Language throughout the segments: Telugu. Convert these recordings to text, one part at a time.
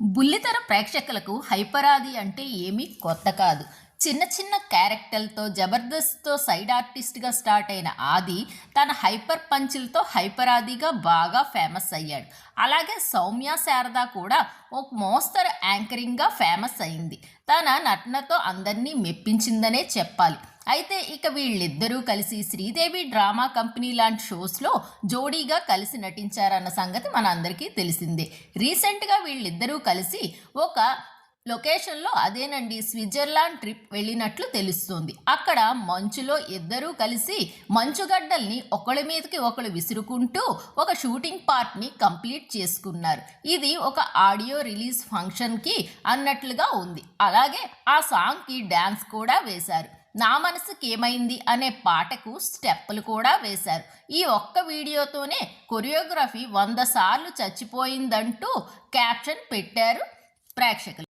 బుల్లితెర ప్రేక్షకులకు హైపరాది అంటే ఏమీ కొత్త కాదు. చిన్న చిన్న క్యారెక్టర్లతో జబర్దస్త్తో సైడ్ ఆర్టిస్ట్గా స్టార్ట్ అయిన ఆది తన హైపర్ పంచులతో హైపరాదిగా బాగా ఫేమస్ అయ్యాడు. అలాగే సౌమ్య శారద కూడా ఒక మోస్తరు యాంకరింగ్గా ఫేమస్ అయింది. తన నటనతో అందరినీ మెప్పించిందనే చెప్పాలి. అయితే ఇక వీళ్ళిద్దరూ కలిసి శ్రీదేవి డ్రామా కంపెనీ లాంటి షోస్లో జోడీగా కలిసి నటించారన్న సంగతి మనందరికీ తెలిసిందే. రీసెంట్గా వీళ్ళిద్దరూ కలిసి ఒక లొకేషన్లో అదేనండి స్విట్జర్లాండ్ ట్రిప్ వెళ్ళినట్లు తెలుస్తుంది. అక్కడ మంచులో ఇద్దరూ కలిసి మంచుగడ్డల్ని ఒకళ్ళ మీదకి ఒకళ్ళు విసురుకుంటూ ఒక షూటింగ్ పార్ట్ని కంప్లీట్ చేసుకున్నారు. ఇది ఒక ఆడియో రిలీజ్ ఫంక్షన్కి అన్నట్లుగా ఉంది. అలాగే ఆ సాంగ్కి డ్యాన్స్ కూడా వేశారు. నా మనసుకి ఏమైంది అనే పాటకు స్టెప్పులు కూడా వేశారు. ఈ ఒక్క వీడియోతోనే కొరియోగ్రఫీ వంద సార్లు చచ్చిపోయిందంటూ క్యాప్షన్ పెట్టారు ప్రేక్షకులు.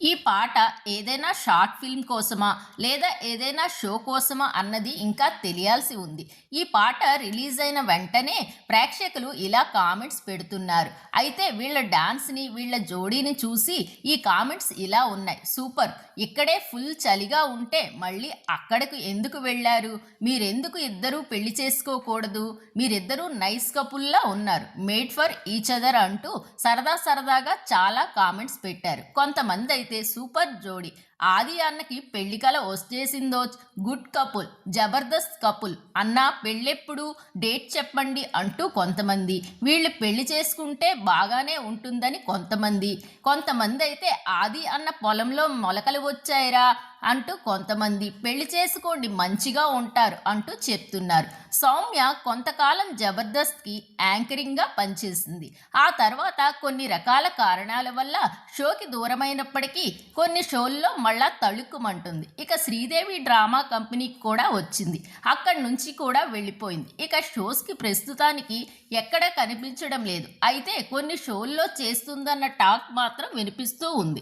ఈ పాట ఏదైనా షార్ట్ ఫిల్మ్ కోసమా లేదా ఏదైనా షో కోసమా అన్నది ఇంకా తెలియాల్సి ఉంది. ఈ పాట రిలీజ్ అయిన వెంటనే ప్రేక్షకులు ఇలా కామెంట్స్ పెడుతున్నారు. అయితే వీళ్ళ డాన్స్ని వీళ్ళ జోడీని చూసి ఈ కామెంట్స్ ఇలా ఉన్నాయి. సూపర్! ఇక్కడే ఫుల్ చలిగా ఉంటే మళ్ళీ అక్కడకు ఎందుకు వెళ్ళారు? మీరెందుకు ఇద్దరూ పెళ్ళి చేసుకోకూడదు? మీరిద్దరూ నైస్ కపుల్లా ఉన్నారు. మేడ్ ఫర్ ఈచ్ అదర్ అంటూ సరదా సరదాగా చాలా కామెంట్స్ పెట్టారు. కొంతమంది అయితే సూపర్ జోడి. ఆది అన్నకి పెళ్ళి కల వచ్చేసిందో గుడ్ కపుల్ జబర్దస్త్ కపుల్. అన్న పెళ్ళెప్పుడు డేట్ చెప్పండి అంటూ కొంతమంది. వీళ్ళు పెళ్ళి చేసుకుంటే బాగానే ఉంటుందని కొంతమంది. కొంతమంది అయితే ఆది అన్న పొలంలో మొలకలు వచ్చాయిరా. అంటూ కొంతమంది పెళ్ళి చేసుకోండి మంచిగా ఉంటారు అంటూ చెప్తున్నారు. సౌమ్య కొంతకాలం జబర్దస్త్కి యాంకరింగ్గా పనిచేసింది. ఆ తర్వాత కొన్ని రకాల కారణాల వల్ల షోకి దూరమైనప్పటికీ కొన్ని షోల్లో మళ్ళా తళుక్కుమంటుంది. ఇక శ్రీదేవి డ్రామా కంపెనీకి కూడా వచ్చింది. అక్కడి నుంచి కూడా వెళ్ళిపోయింది. ఇక షోస్కి ప్రస్తుతానికి ఎక్కడ కనిపించడం లేదు. అయితే కొన్ని షోల్లో చేస్తుందన్న టాక్ మాత్రం వినిపిస్తూ ఉంది.